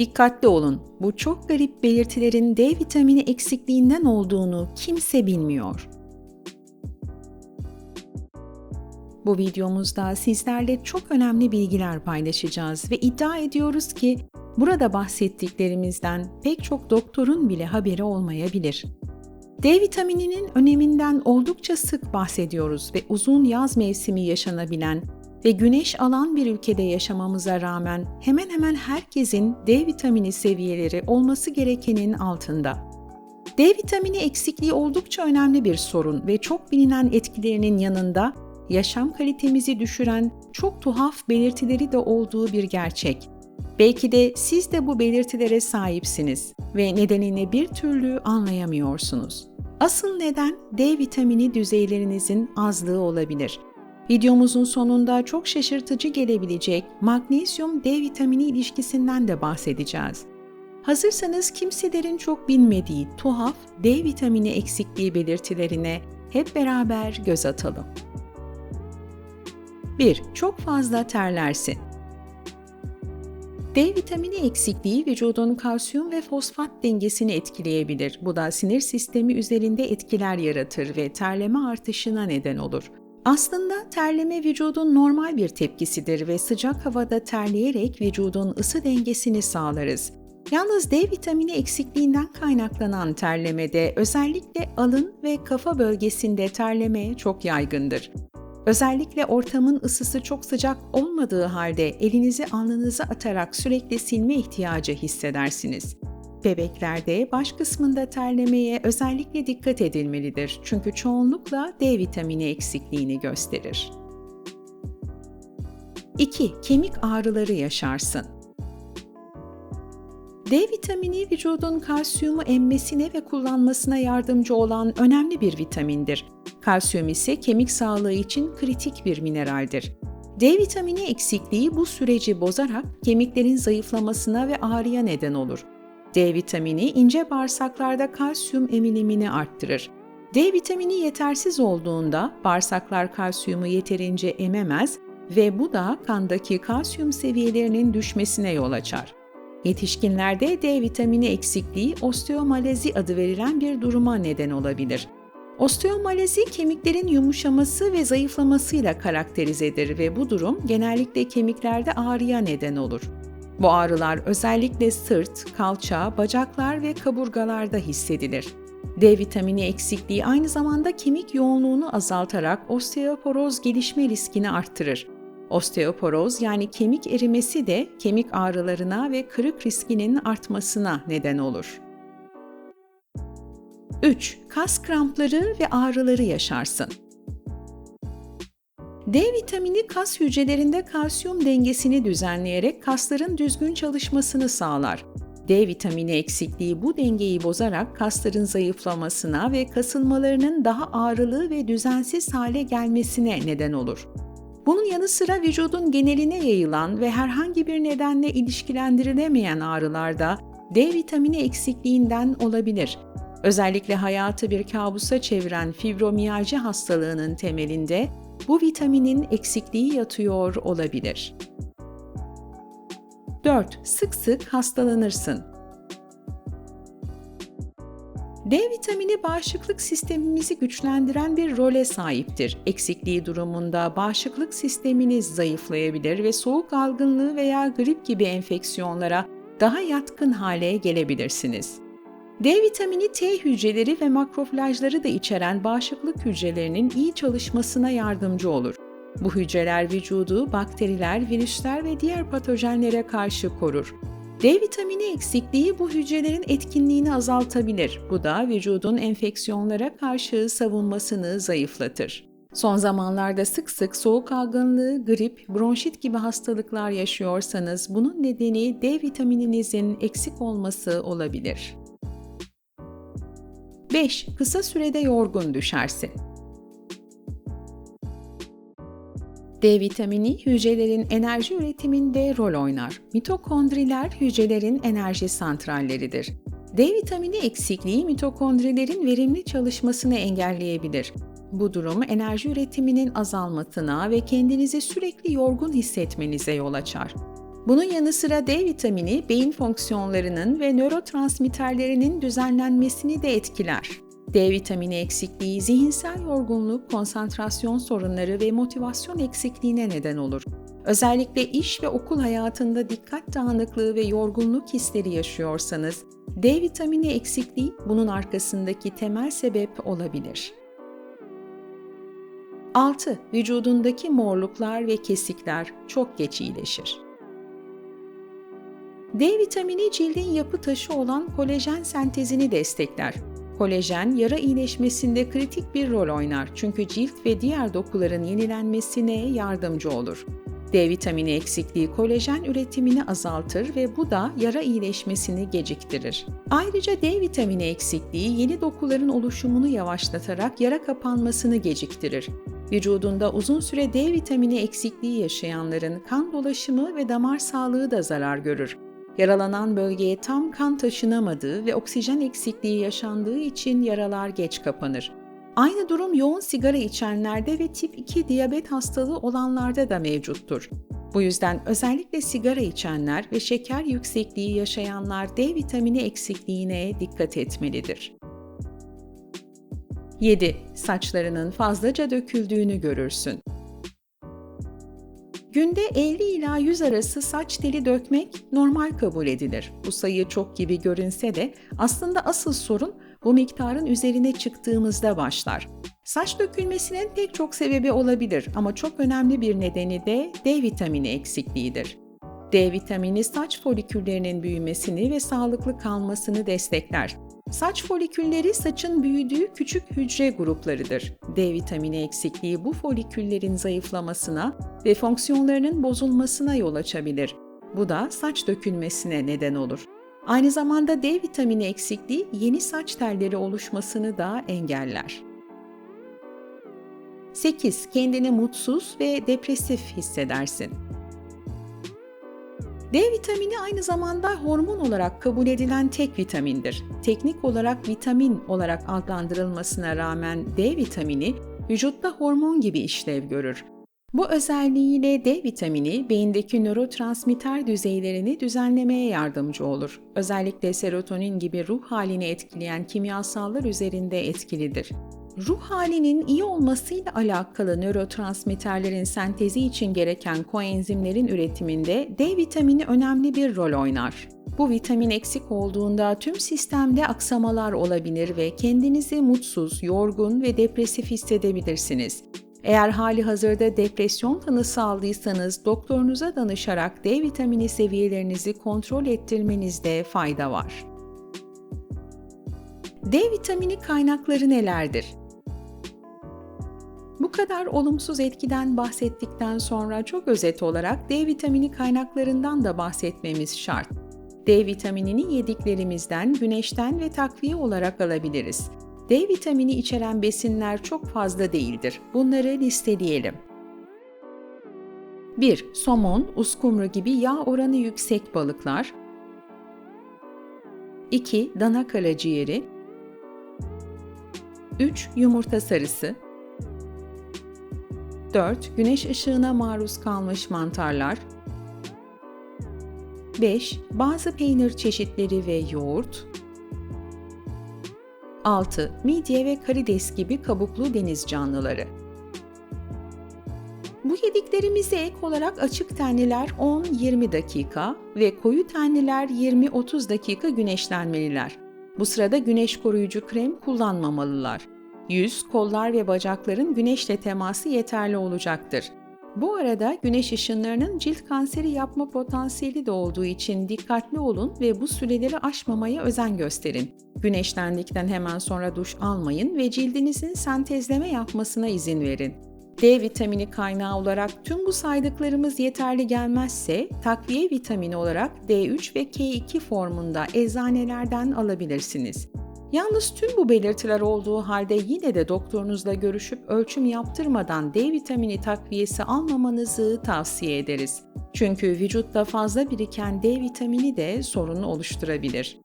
Dikkatli olun, bu çok garip belirtilerin D vitamini eksikliğinden olduğunu kimse bilmiyor. Bu videomuzda sizlerle çok önemli bilgiler paylaşacağız ve iddia ediyoruz ki burada bahsettiklerimizden pek çok doktorun bile haberi olmayabilir. D vitamininin öneminden oldukça sık bahsediyoruz ve uzun yaz mevsimi yaşanabilen ve güneş alan bir ülkede yaşamamıza rağmen hemen hemen herkesin D vitamini seviyeleri olması gerekenin altında. D vitamini eksikliği oldukça önemli bir sorun ve çok bilinen etkilerinin yanında yaşam kalitemizi düşüren çok tuhaf belirtileri de olduğu bir gerçek. Belki de siz de bu belirtilere sahipsiniz ve nedenini bir türlü anlayamıyorsunuz. Asıl neden D vitamini düzeylerinizin azlığı olabilir. Videomuzun sonunda çok şaşırtıcı gelebilecek magnezyum D vitamini ilişkisinden de bahsedeceğiz. Hazırsanız kimselerin çok bilmediği tuhaf D vitamini eksikliği belirtilerine hep beraber göz atalım. 1. Çok fazla terlersin. D vitamini eksikliği vücudun kalsiyum ve fosfat dengesini etkileyebilir. Bu da sinir sistemi üzerinde etkiler yaratır ve terleme artışına neden olur. Aslında terleme vücudun normal bir tepkisidir ve sıcak havada terleyerek vücudun ısı dengesini sağlarız. Yalnız D vitamini eksikliğinden kaynaklanan terlemede özellikle alın ve kafa bölgesinde terleme çok yaygındır. Özellikle ortamın ısısı çok sıcak olmadığı halde elinizi alnınıza atarak sürekli silme ihtiyacı hissedersiniz. Bebeklerde baş kısmında terlemeye özellikle dikkat edilmelidir çünkü çoğunlukla D vitamini eksikliğini gösterir. 2. Kemik ağrıları yaşarsın. D vitamini vücudun kalsiyumu emmesine ve kullanmasına yardımcı olan önemli bir vitamindir. Kalsiyum ise kemik sağlığı için kritik bir mineraldir. D vitamini eksikliği bu süreci bozarak kemiklerin zayıflamasına ve ağrıya neden olur. D vitamini ince bağırsaklarda kalsiyum emilimini arttırır. D vitamini yetersiz olduğunda bağırsaklar kalsiyumu yeterince ememez ve bu da kandaki kalsiyum seviyelerinin düşmesine yol açar. Yetişkinlerde D vitamini eksikliği osteomalezi adı verilen bir duruma neden olabilir. Osteomalezi kemiklerin yumuşaması ve zayıflamasıyla karakterizedir ve bu durum genellikle kemiklerde ağrıya neden olur. Bu ağrılar özellikle sırt, kalça, bacaklar ve kaburgalarda hissedilir. D vitamini eksikliği aynı zamanda kemik yoğunluğunu azaltarak osteoporoz gelişme riskini arttırır. Osteoporoz yani kemik erimesi de kemik ağrılarına ve kırık riskinin artmasına neden olur. 3. Kas krampları ve ağrıları yaşarsın. D vitamini kas hücrelerinde kalsiyum dengesini düzenleyerek kasların düzgün çalışmasını sağlar. D vitamini eksikliği bu dengeyi bozarak kasların zayıflamasına ve kasılmalarının daha ağrılı ve düzensiz hale gelmesine neden olur. Bunun yanı sıra vücudun geneline yayılan ve herhangi bir nedenle ilişkilendirilemeyen ağrılarda D vitamini eksikliğinden olabilir. Özellikle hayatı bir kabusa çeviren fibromiyalji hastalığının temelinde bu vitaminin eksikliği yatıyor olabilir. 4. Sık sık hastalanırsın. D vitamini bağışıklık sistemimizi güçlendiren bir role sahiptir. Eksikliği durumunda bağışıklık sisteminiz zayıflayabilir ve soğuk algınlığı veya grip gibi enfeksiyonlara daha yatkın hale gelebilirsiniz. D vitamini T hücreleri ve makrofajları da içeren bağışıklık hücrelerinin iyi çalışmasına yardımcı olur. Bu hücreler vücudu bakteriler, virüsler ve diğer patojenlere karşı korur. D vitamini eksikliği bu hücrelerin etkinliğini azaltabilir. Bu da vücudun enfeksiyonlara karşı savunmasını zayıflatır. Son zamanlarda sık sık soğuk algınlığı, grip, bronşit gibi hastalıklar yaşıyorsanız bunun nedeni D vitamininizin eksik olması olabilir. 5. Kısa sürede yorgun düşersin. D vitamini hücrelerin enerji üretiminde rol oynar. Mitokondriler hücrelerin enerji santralleridir. D vitamini eksikliği mitokondrilerin verimli çalışmasını engelleyebilir. Bu durum enerji üretiminin azalmasına ve kendinizi sürekli yorgun hissetmenize yol açar. Bunun yanı sıra D vitamini beyin fonksiyonlarının ve nörotransmitterlerinin düzenlenmesini de etkiler. D vitamini eksikliği zihinsel yorgunluk, konsantrasyon sorunları ve motivasyon eksikliğine neden olur. Özellikle iş ve okul hayatında dikkat dağınıklığı ve yorgunluk hisleri yaşıyorsanız, D vitamini eksikliği bunun arkasındaki temel sebep olabilir. 6. Vücudundaki morluklar ve kesikler çok geç iyileşir. D vitamini cildin yapı taşı olan kolajen sentezini destekler. Kolajen yara iyileşmesinde kritik bir rol oynar çünkü cilt ve diğer dokuların yenilenmesine yardımcı olur. D vitamini eksikliği kolajen üretimini azaltır ve bu da yara iyileşmesini geciktirir. Ayrıca D vitamini eksikliği yeni dokuların oluşumunu yavaşlatarak yara kapanmasını geciktirir. Vücudunda uzun süre D vitamini eksikliği yaşayanların kan dolaşımı ve damar sağlığı da zarar görür. Yaralanan bölgeye tam kan taşınamadığı ve oksijen eksikliği yaşandığı için yaralar geç kapanır. Aynı durum yoğun sigara içenlerde ve tip 2 diyabet hastalığı olanlarda da mevcuttur. Bu yüzden özellikle sigara içenler ve şeker yüksekliği yaşayanlar D vitamini eksikliğine dikkat etmelidir. 7. Saçlarının fazlaca döküldüğünü görürsün. Günde 50 ila 100 arası saç teli dökmek normal kabul edilir. Bu sayı çok gibi görünse de aslında asıl sorun bu miktarın üzerine çıktığımızda başlar. Saç dökülmesinin pek çok sebebi olabilir ama çok önemli bir nedeni de D vitamini eksikliğidir. D vitamini saç foliküllerinin büyümesini ve sağlıklı kalmasını destekler. Saç folikülleri saçın büyüdüğü küçük hücre gruplarıdır. D vitamini eksikliği bu foliküllerin zayıflamasına ve fonksiyonlarının bozulmasına yol açabilir. Bu da saç dökülmesine neden olur. Aynı zamanda D vitamini eksikliği yeni saç telleri oluşmasını da engeller. 8. Kendini mutsuz ve depresif hissedersin. D vitamini aynı zamanda hormon olarak kabul edilen tek vitamindir. Teknik olarak vitamin olarak adlandırılmasına rağmen D vitamini vücutta hormon gibi işlev görür. Bu özelliğiyle D vitamini beyindeki nörotransmitter düzeylerini düzenlemeye yardımcı olur. Özellikle serotonin gibi ruh halini etkileyen kimyasallar üzerinde etkilidir. Ruh halinin iyi olmasıyla alakalı nörotransmitterlerin sentezi için gereken koenzimlerin üretiminde D vitamini önemli bir rol oynar. Bu vitamin eksik olduğunda tüm sistemde aksamalar olabilir ve kendinizi mutsuz, yorgun ve depresif hissedebilirsiniz. Eğer hali hazırda depresyon tanısı aldıysanız doktorunuza danışarak D vitamini seviyelerinizi kontrol ettirmenizde fayda var. D vitamini kaynakları nelerdir? Kadar olumsuz etkiden bahsettikten sonra çok özet olarak D vitamini kaynaklarından da bahsetmemiz şart. D vitaminini yediklerimizden, güneşten ve takviye olarak alabiliriz. D vitamini içeren besinler çok fazla değildir. Bunları listeleyelim. 1. Somon, uskumru gibi yağ oranı yüksek balıklar. 2. Dana karaciğeri. 3. Yumurta sarısı. 4. Güneş ışığına maruz kalmış mantarlar. 5. Bazı peynir çeşitleri ve yoğurt. 6. Midye ve karides gibi kabuklu deniz canlıları. Bu yediklerimize ek olarak açık tenliler 10-20 dakika ve koyu tenliler 20-30 dakika güneşlenmeliler. Bu sırada güneş koruyucu krem kullanmamalılar. Yüz, kollar ve bacakların güneşle teması yeterli olacaktır. Bu arada güneş ışınlarının cilt kanseri yapma potansiyeli de olduğu için dikkatli olun ve bu süreleri aşmamaya özen gösterin. Güneşlendikten hemen sonra duş almayın ve cildinizin sentezleme yapmasına izin verin. D vitamini kaynağı olarak tüm bu saydıklarımız yeterli gelmezse takviye vitamini olarak D3 ve K2 formunda eczanelerden alabilirsiniz. Yalnız tüm bu belirtiler olduğu halde yine de doktorunuzla görüşüp ölçüm yaptırmadan D vitamini takviyesi almamanızı tavsiye ederiz. Çünkü vücutta fazla biriken D vitamini de sorun oluşturabilir.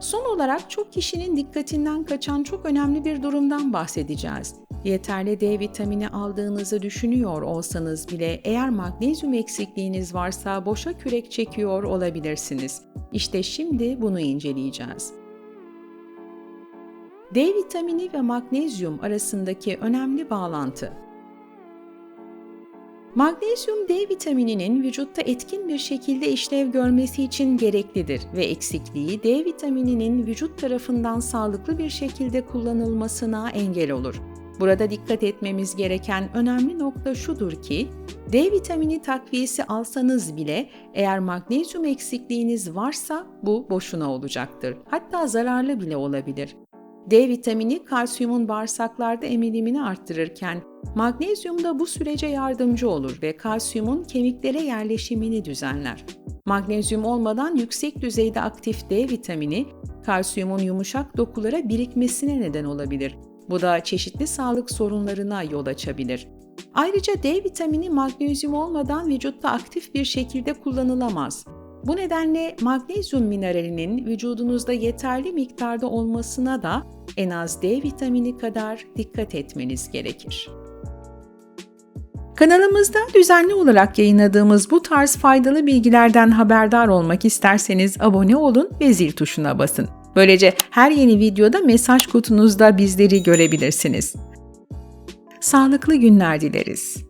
Son olarak çok kişinin dikkatinden kaçan çok önemli bir durumdan bahsedeceğiz. Yeterli D vitamini aldığınızı düşünüyor olsanız bile eğer magnezyum eksikliğiniz varsa boşa kürek çekiyor olabilirsiniz. İşte şimdi bunu inceleyeceğiz. D vitamini ve magnezyum arasındaki önemli bağlantı. Magnezyum D vitamininin vücutta etkin bir şekilde işlev görmesi için gereklidir ve eksikliği D vitamininin vücut tarafından sağlıklı bir şekilde kullanılmasına engel olur. Burada dikkat etmemiz gereken önemli nokta şudur ki, D vitamini takviyesi alsanız bile eğer magnezyum eksikliğiniz varsa bu boşuna olacaktır. Hatta zararlı bile olabilir. D vitamini kalsiyumun bağırsaklarda emilimini arttırırken magnezyum da bu sürece yardımcı olur ve kalsiyumun kemiklere yerleşimini düzenler. Magnezyum olmadan yüksek düzeyde aktif D vitamini kalsiyumun yumuşak dokulara birikmesine neden olabilir. Bu da çeşitli sağlık sorunlarına yol açabilir. Ayrıca D vitamini magnezyum olmadan vücutta aktif bir şekilde kullanılamaz. Bu nedenle magnezyum mineralinin vücudunuzda yeterli miktarda olmasına da en az D vitamini kadar dikkat etmeniz gerekir. Kanalımızda düzenli olarak yayınladığımız bu tarz faydalı bilgilerden haberdar olmak isterseniz abone olun ve zil tuşuna basın. Böylece her yeni videoda mesaj kutunuzda bizleri görebilirsiniz. Sağlıklı günler dileriz.